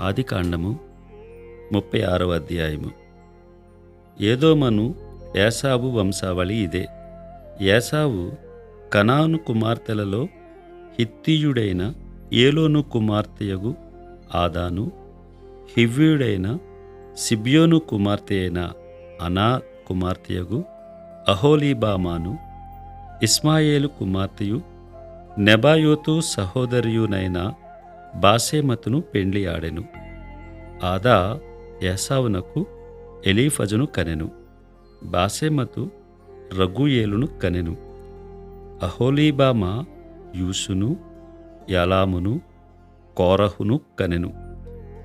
ఆదికాండము ముప్పై ఆరవ అధ్యాయము ఏదోమను ఏసావు వంశావళి ఇదే ఏసావు కనాను కుమార్తెలలో హిత్తీయుడైన ఏలోను కుమార్తెయగు ఆదాను హివ్యుడైన సిబ్యోను కుమార్తె అయిన అనా కుమార్తెయగు అహోలీబామాను ఇస్మాయేలు కుమార్తెయు నెబాయోతు సహోదరియునైన బాసేమతును పెండ్లి ఆడెను ఆదా ఏసావునకు ఎలీఫజును కనెను. బాసేమతు రఘుయేలును కనెను. అహోలీబామా యూసును యాలామును కోరహును కనెను.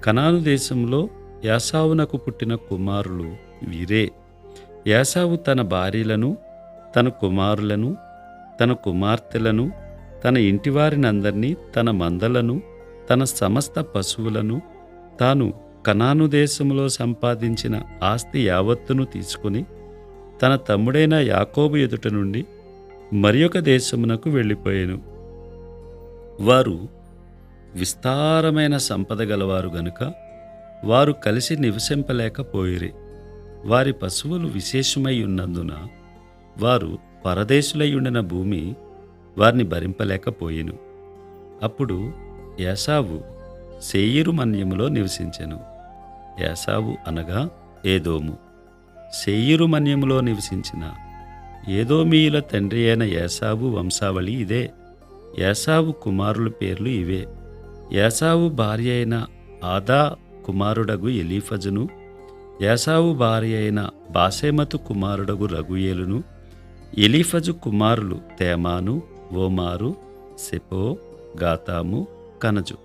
కనాను దేశంలో యాసావునకు పుట్టిన కుమారులు వీరే. యాసావు తన భార్యలను తన కుమారులను తన కుమార్తెలను తన ఇంటివారినందరినీ తన మందలను తన సమస్త పశువులను తాను కనాను దేశంలో సంపాదించిన ఆస్తి యావత్తును తీసుకుని తన తమ్ముడైన యాకోబు ఎదుట నుండి మరి ఒక దేశమునకు వెళ్ళిపోయాను. వారు విస్తారమైన సంపద గలవారు గనుక వారు కలిసి నివసింపలేకపోయిరి. వారి పశువులు విశేషమై ఉన్నందున వారు పరదేశులై ఉండిన భూమి వారిని భరింపలేకపోయెను. అప్పుడు యాసావు సేయిరు మన్యములో నివసించెను. యాసావు అనగా ఏదోము. సేయిరు మన్యములో నివసించిన ఏదోమీయుల తండ్రి అయిన యాసావు వంశావళి ఇదే. యాసావు కుమారుల పేర్లు ఇవే. యాసావు భార్య అయిన ఆదా కుమారుడగు ఎలీఫజును. యాసావు భార్య అయిన బాసేమతు కుమారుడగు రఘుయేలును ఎలీఫజు కుమారులు తేమాను ఓమారు సెపో గాతాము కనజు.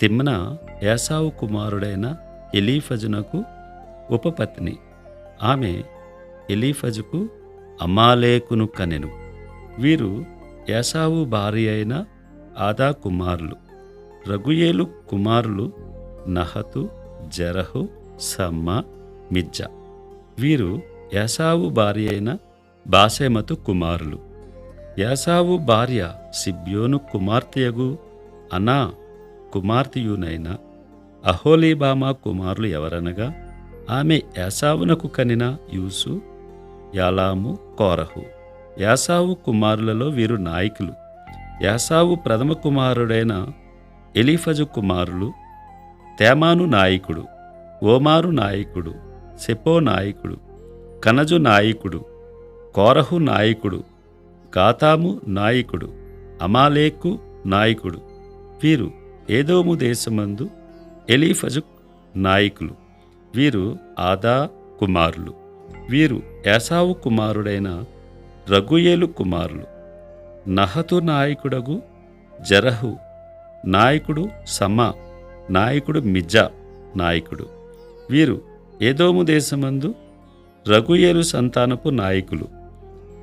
తిమ్న యాసావు కుమారుడైన ఎలీఫజునకు ఉపపత్ని. ఆమె ఎలీఫజుకు అమాలేకును కనెను. వీరు యాసావు భార్య అయిన ఆదా కుమారులు. రఘుయేలు కుమారులు నహతు జరహు సమ్మ మిజ్జా. వీరు యాసావు భార్య అయిన బాసేమతు కుమారులు. యాసావు భార్య సిబ్యోను కుమార్తెయగు అనా కుమార్తెయునైన అహోలీబామా కుమారులు ఎవరనగా ఆమె యాసావునకు కనిన యూసు యాలాము కోరహు. యాసావు కుమారులలో వీరు నాయకులు. యాసావు ప్రథమ కుమారుడైన ఎలీఫజు కుమారులు తేమాను నాయకుడు ఓమారు నాయకుడు సెపో నాయకుడు కనజు నాయకుడు కోరహు నాయకుడు గాతాము నాయకుడు అమాలేకు నాయకుడు. వీరు ఏదోము దేశమందు ఎలీఫజు నాయకులు. వీరు ఆదా కుమారులు. వీరు యాసావు కుమారుడైన రఘుయేలు కుమారులు. నహతు నాయకుడగు జరహు నాయకుడు సమా నాయకుడు మిజా నాయకుడు. వీరు ఏదోము దేశమందు రఘుయేలు సంతానపు నాయకులు.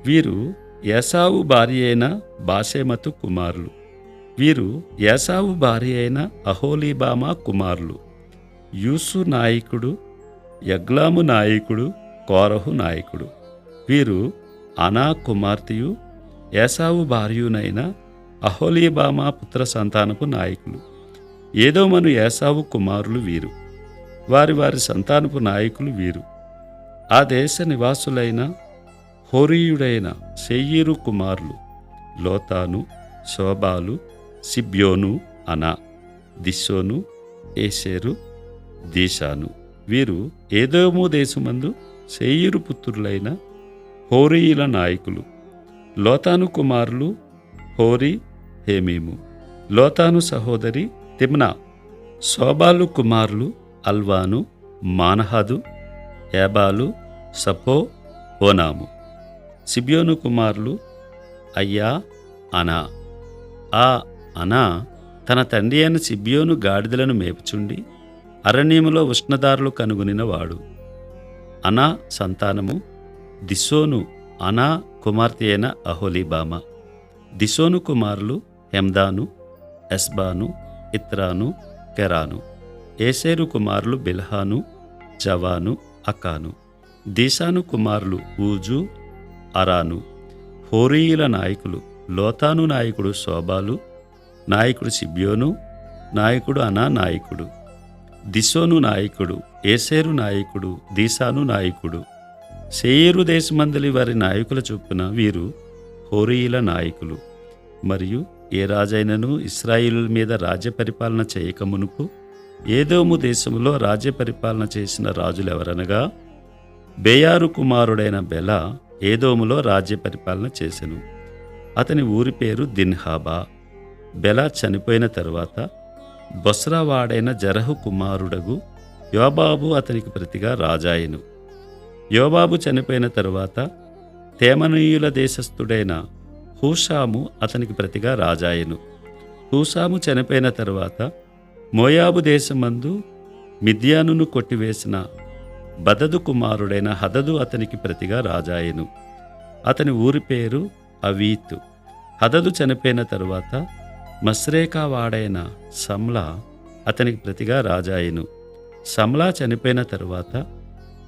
వీరు యసావు భార్య అయిన బాషేమతు కుమారులు. వీరు యాసావు భార్య అయిన అహోలీబామా కుమారులు. యూసు నాయకుడు యగ్లాము నాయకుడు కోరహు నాయకుడు. వీరు అనా కుమార్తెయు యాసావు భార్యునైన అహోలీబామా పుత్ర సంతానపు నాయకులు. ఏదోమను యాసావు కుమారులు వీరు. వారి వారి సంతానపు నాయకులు వీరు. ఆ దేశ నివాసులైన హోరీయుడైన సెయ్యీరు కుమారులు లోతాను శోభాలు సిబ్యోను అనా దిశోను ఏషేరు దీశాను. వీరు ఏదోమో దేశమందు సెయ్యూరు పుత్రులైన హోరీయుల నాయకులు. లోతాను కుమారులు హోరీ హేమీము. లోతాను సహోదరి తిమ్నా. శోబాలు కుమారులు అల్వాను మానహదు ఏబాలు సపో ఓనాము. సిబియోను కుమారులు అయ్యా అనా. ఆ అనా తన తండ్రి అయిన సిబియోను గాడిదలను మేపుచుండి అరణ్యములో ఉష్ణదారులు కనుగొనినవాడు. అనా సంతానము దిశోను అనా కుమార్తె అయిన అహోలీబామ. దిశోను కుమారులు హెమ్దాను ఎస్బాను ఇత్రాను కెరాను. ఏసేరు కుమారులు బిల్హాను జవాను అకాను. దీశాను కుమారులు ఊజు అరాను. హోరీయుల నాయకులు లోతాను నాయకుడు శోభాలు నాయకుడు సిబ్యోను నాయకుడు అనా నాయకుడు. దిశోను నాయకుడు ఏసేరు నాయకుడు దీసాను నాయకుడు. సేరు దేశమందలి వారి నాయకుల చొప్పున వీరు హోరీయుల నాయకులు. మరియు ఏ రాజైనను ఇస్రాయిలు మీద రాజ్య పరిపాలన చేయకమునుపు ఏదోము దేశంలో రాజ్య పరిపాలన చేసిన రాజులెవరనగా బేయారు కుమారుడైన బెల ఏదోములో రాజ్య పరిపాలన చేసెను. అతని ఊరి పేరు దిన్హాబా. బెలా చనిపోయిన తరువాత బొస్రావాడైన జరహు కుమారుడగు యోబాబు అతనికి ప్రతిగా రాజాయెను యోబాబు చనిపోయిన తరువాత తేమనీయుల దేశస్థుడైన హూషాము అతనికి ప్రతిగా రాజాయెను హూషాము చనిపోయిన తరువాత మోయాబు దేశమందు మిద్యానును కొట్టివేసిన బదదు కుమారుడైన హదదు అతనికి ప్రతిగా రాజాయెను అతని ఊరి పేరు అవీత్ హదదు చనిపోయిన తరువాత మస్రేకా వాడైన సమ్లా అతనికి ప్రతిగా రాజాయను సమ్లా చనిపోయిన తరువాత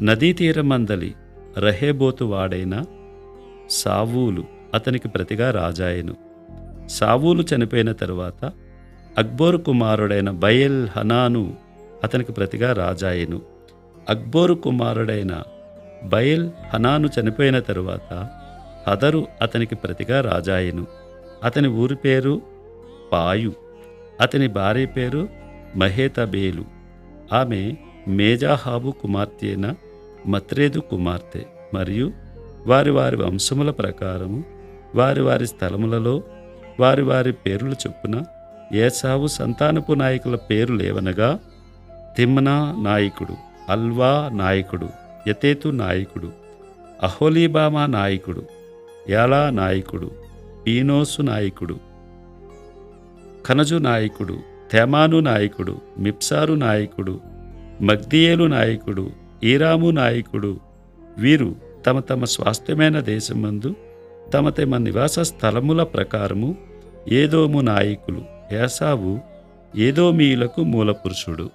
నదీ తీరమందలి రహేబోతు వాడైన సావూలు అతనికి ప్రతిగా రాజాయెను సావూలు చనిపోయిన తరువాత అక్బోరు కుమారుడైన బయల్ హనాను అతనికి ప్రతిగా రాజాయను అక్బోరు కుమారుడైన బయల్ హనాను చనిపోయిన తరువాత హదరు అతనికి ప్రతిగా రాజాయెను అతని ఊరి పేరు పాయు. అతని భార్య పేరు మహేతబేలు. ఆమె మేజాహాబు కుమార్తెన మత్రేదు కుమార్తె మరియు వారి వారి వంశముల ప్రకారము వారి వారి స్థలములలో వారి వారి పేర్లు చొప్పున ఏసావు సంతానపు నాయకుల పేరు లేవనగా తిమ్నా నాయకుడు అల్వా నాయకుడు యతేతు నాయకుడు అహోలీబామా నాయకుడు యాలా నాయకుడు పీనోసు నాయకుడు ఖనజు నాయకుడు తేమాను నాయకుడు మిప్సారు నాయకుడు మగ్దియేలు నాయకుడు ఈరాము నాయకుడు వీరు తమ తమ స్వాస్థ్యమైన దేశమందు తమ తమ నివాస స్థలముల ప్రకారము ఏదోము నాయకులు ఏసావు ఏదోమీయులకు మూలపురుషుడు.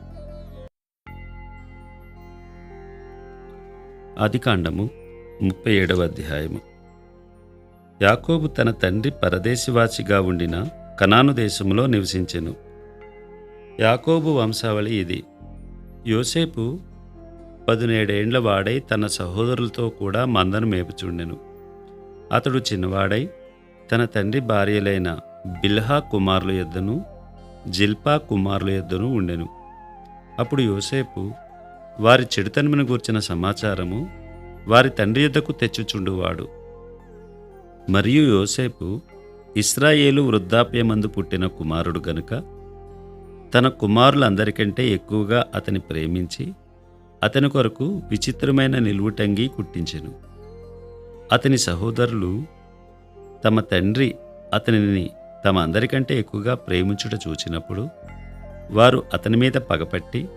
ఆదికాండము ముప్పై ఏడవ అధ్యాయము. యాకోబు తన తండ్రి పరదేశివాసిగా ఉండిన కనాను దేశంలో నివసించెను. యాకోబు వంశావళి ఇది. యోసేపు పదునేడేండ్ల వాడై తన సహోదరులతో కూడా మందను మేపుచుండెను. అతడు చిన్నవాడై తన తండ్రి భార్యలైన బిల్హా కుమారుల యొద్దను జిల్పా కుమారుల యొద్దను ఉండెను. అప్పుడు యోసేపు వారి చెడుతనమును గూర్చిన సమాచారము వారి తండ్రి యొద్దకు తెచ్చుచుండువాడు. మరియు యోసేపు ఇస్రాయేలు వృద్ధాప్యమందు పుట్టిన కుమారుడు గనుక తన కుమారులందరికంటే ఎక్కువగా అతని ప్రేమించి అతని కొరకు విచిత్రమైన నిలువుటంగి కుట్టించెను. అతని సహోదరులు తమ తండ్రి అతనిని తమ అందరికంటే ఎక్కువగా ప్రేమించుట చూచినప్పుడు వారు అతని మీద పగపట్టి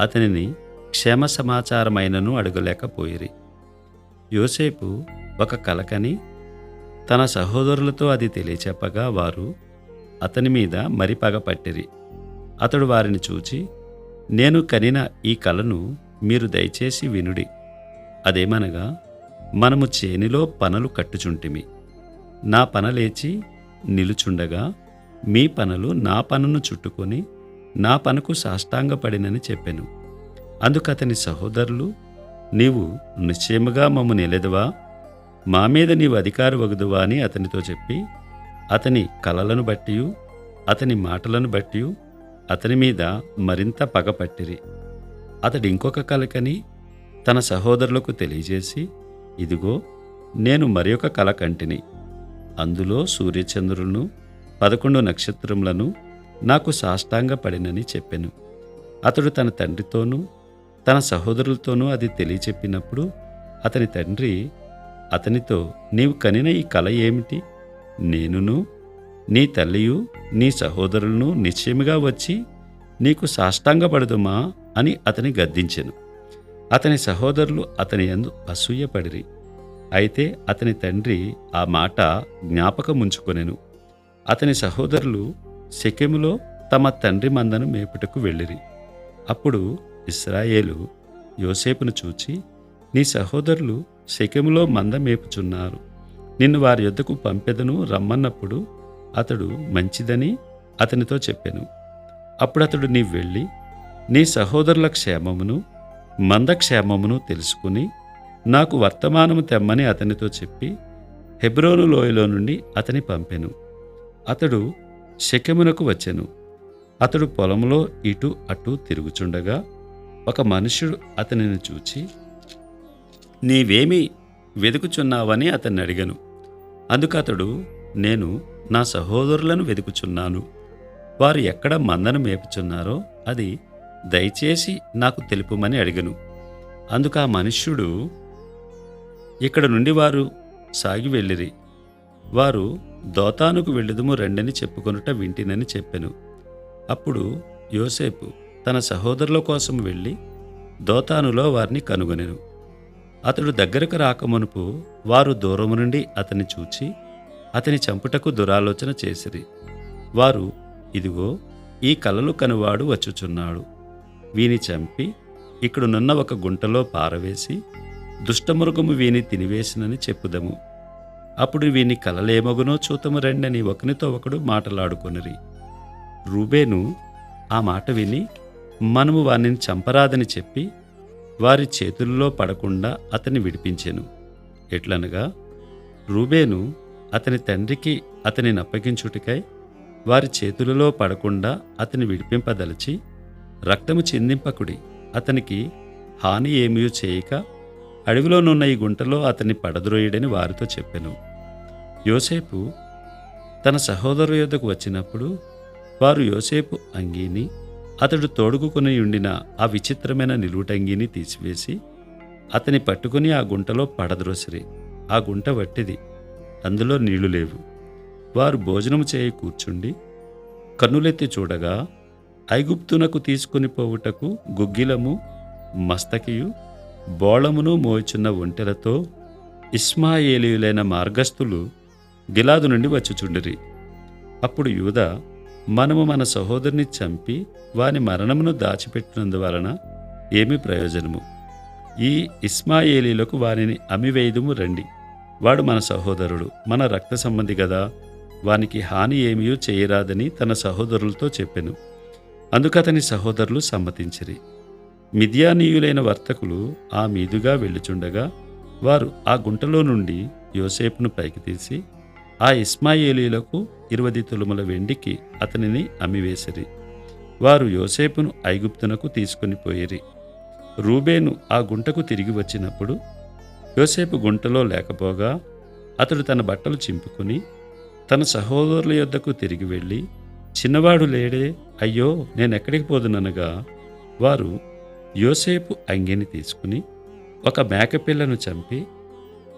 అతనిని క్షేమ సమాచారమైనను అడగలేకపోయిరి. యోసేపు ఒక కలకని తన సహోదరులతో అది తెలియచెప్పగా వారు అతని మీద మరి పగపట్టిరి అతడు వారిని చూచి నేను కనిన ఈ కలను మీరు దయచేసి వినుడి. అదేమనగా మనము చేనిలో పనలు కట్టుచుంటిమి. నా పన లేచి నిలుచుండగా మీ పనులు నా పనును చుట్టుకొని నా పనుకు సాష్టాంగపడినని చెప్పాను. అందుకతని సహోదరులు నీవు నిశ్చయముగా మమ్ము నిలెదవా? మా మీద నీవు అధికారు వగదువా అని అతనితో చెప్పి అతని కలలను బట్టి అతని మాటలను బట్టి అతని మీద మరింత పగపట్టిరి అతడు ఇంకొక కలకని తన సహోదరులకు తెలియజేసి ఇదిగో నేను మరి ఒక కల కంటిని. అందులో సూర్యచంద్రులను పదకొండు నక్షత్రములను నాకు సాష్టాంగ పడినని చెప్పెను. అతడు తన తండ్రితోనూ తన సహోదరులతోనూ అది తెలియచెప్పినప్పుడు అతని తండ్రి అతనితో నీవు కనిన ఈ కల ఏమిటి? నేనును నీ తల్లియు నీ సహోదరులను నిశ్చయముగా వచ్చి నీకు సాష్టాంగపడదుమా? అని అతని గద్దించెను. అతని సహోదరులు అతని యందు అసూయపడిరి. అయితే అతని తండ్రి ఆ మాట జ్ఞాపకముంచుకొనెను. అతని సహోదరులు శకెములో తమ తండ్రి మందను మేపుటకు వెళ్ళిరి. అప్పుడు ఇస్రాయేలు యోసేపును చూచి నీ సహోదరులు శకెములో మంద మేపుచున్నారు. నిన్ను వారి యొద్దకు పంపెదను రమ్మన్నప్పుడు అతడు మంచిదని అతనితో చెప్పాను. అప్పుడు అతడు నీ వెళ్ళి నీ సహోదరుల క్షేమమును మందక్షేమమును తెలుసుకుని నాకు వర్తమానము తెమ్మని అతనితో చెప్పి హెబ్రోను లోయలో నుండి అతని పంపెను. అతడు శకెమునకు వచ్చెను. అతడు పొలంలో ఇటు అటు తిరుగుచుండగా ఒక మనుషుడు అతనిని చూచి నీవేమి వెతుకుచున్నావని అతన్ని అడిగను అందుకు అతడు నేను నా సహోదరులను వెతుకుచున్నాను. వారు ఎక్కడ మందను మేపుచున్నారో అది దయచేసి నాకు తెలుపుమని అడిగను. అందుకు ఆ మనుష్యుడు ఇక్కడ నుండి వారు సాగి వెళ్ళిరి. వారు దోతానుకు వెళ్ళుదుము రెండని చెప్పుకొనుట వింటినని చెప్పెను. అప్పుడు యోసేపు తన సహోదరుల కోసం వెళ్ళి దోతానులో వారిని కనుగొనెను. అతడు దగ్గరకు రాకమునుపు వారు దూరము నుండి అతని చూచి అతని చంపుటకు దురాలోచన చేసిరి. వారు ఇదిగో ఈ కలలు కనువాడు వచ్చుచున్నాడు. వీని చంపి ఇక్కడునున్న ఒక గుంటలో పారవేసి దుష్టమృగము వీని తినివేసినని చెప్పుదము. అప్పుడు వీని కలలేమగునో చూతము రెండని ఒకనితో ఒకడు మాటలాడుకొనిరి. రూబేను ఆ మాట విని మనము వానిని చంపరాదని చెప్పి వారి చేతుల్లో పడకుండా అతన్ని విడిపించెను. ఎట్లనగా రూబేను అతని తండ్రికి అతని నప్పగించుటికై వారి చేతులలో పడకుండా అతని విడిపింపదలచి రక్తము చెందింపకుడి అతనికి హాని ఏమీ చేయక అడవిలోనున్న ఈ గుంటలో అతన్ని పడద్రోయుడని వారితో చెప్పెను. యోసేపు తన సహోదరు యొద్దకు వచ్చినప్పుడు వారు యోసేపు అంగీని అతడు తోడుకుని ఉండిన ఆ విచిత్రమైన నిలువుటంగిని తీసివేసి అతని పట్టుకుని ఆ గుంటలో పడద్రోసిరి. ఆ గుంట వట్టిది అందులో నీళ్ళు లేవు. వారు భోజనం చేయి కూర్చుండి కన్నులెత్తి చూడగా ఐగుప్తునకు తీసుకుని పోవుటకు గుగ్గిలము మస్తకియు బోళమును మోయిచున్న ఒంటెలతో ఇస్మాయేలీయులైన మార్గస్థులు గిలాదు నుండి వచ్చుచుండిరి. అప్పుడు యూద మనము మన సహోదరుని చంపి వాని మరణమును దాచిపెట్టినందువలన ఏమి ప్రయోజనము. ఈ ఇస్మాయేలీలకు వారిని అమివేయుదుము రండి. వాడు మన సహోదరుడు మన రక్త సంబంధి గదా. వానికి హాని ఏమీ చేయరాదని తన సహోదరులతో చెప్పెను. అందుకతని సహోదరులు సమ్మతించిరి. మిథ్యానీయులైన వర్తకులు ఆ మీదుగా వెళ్ళుచుండగా వారు ఆ గుంటలో నుండి యోసేపును పైకి తీసి ఆ ఇస్మాయేలీలకు ఇరవై తులముల వెండికి అతనిని అమ్మివేసిరి. వారు యోసేపును ఐగుప్తునకు తీసుకొని పోయిరి. రూబేను ఆ గుంటకు తిరిగి వచ్చినప్పుడు యోసేపు గుంటలో లేకపోగా అతడు తన బట్టలు చింపుకుని తన సహోదరుల యొద్దకు తిరిగి వెళ్ళి చిన్నవాడు లేడే అయ్యో నేనెక్కడికి పోదుననగా వారు యోసేపు అంగిని తీసుకుని ఒక మేకపిల్లను చంపి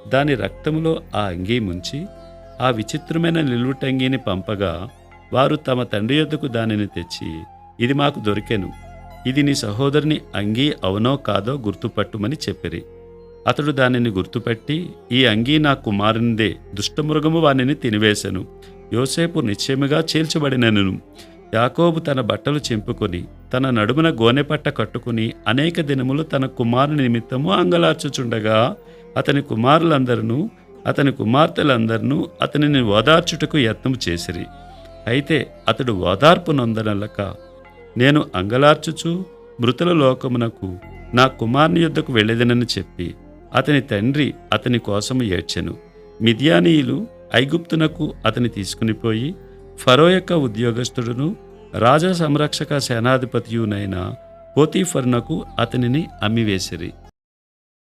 దాని రక్తంలో ఆ అంగీ ముంచి ఆ విచిత్రమైన నిలువుటంగిని పంపగా వారు తమ తండ్రి యొద్దకు దానిని తెచ్చి ఇది మాకు దొరికెను. ఇది నీ సహోదరుని అంగీ అవునో కాదో గుర్తుపట్టుమని చెప్పిరి. అతడు దానిని గుర్తుపెట్టి ఈ అంగీ నా కుమారునిదే. దుష్టమృగము వానిని తినివేశను. యోసేపు నిశ్చయముగా చీల్చబడినను. యాకోబు తన బట్టలు చెంపుకొని తన నడుమున గోనెపట్ట కట్టుకుని అనేక దినములు తన కుమారుని నిమిత్తము అంగలార్చుచుండగా అతని కుమారులందరూ అతని కుమార్తెలందరినూ అతనిని ఓదార్చుటకు యత్నం చేసిరి. అయితే అతడు ఓదార్పు నొందనలక నేను అంగలార్చుచు మృతుల లోకమునకు నా కుమార్ని యొద్దకు వెళ్ళేదనని చెప్పి అతని తండ్రి అతని కోసము ఏడ్చెను. మిథియానీయులు ఐగుప్తునకు అతని తీసుకునిపోయి ఫరో యొక్క ఉద్యోగస్తుడును రాజా సంరక్షక సేనాధిపతియునైన పోతీఫర్నకు అతనిని అమ్మివేసిరి.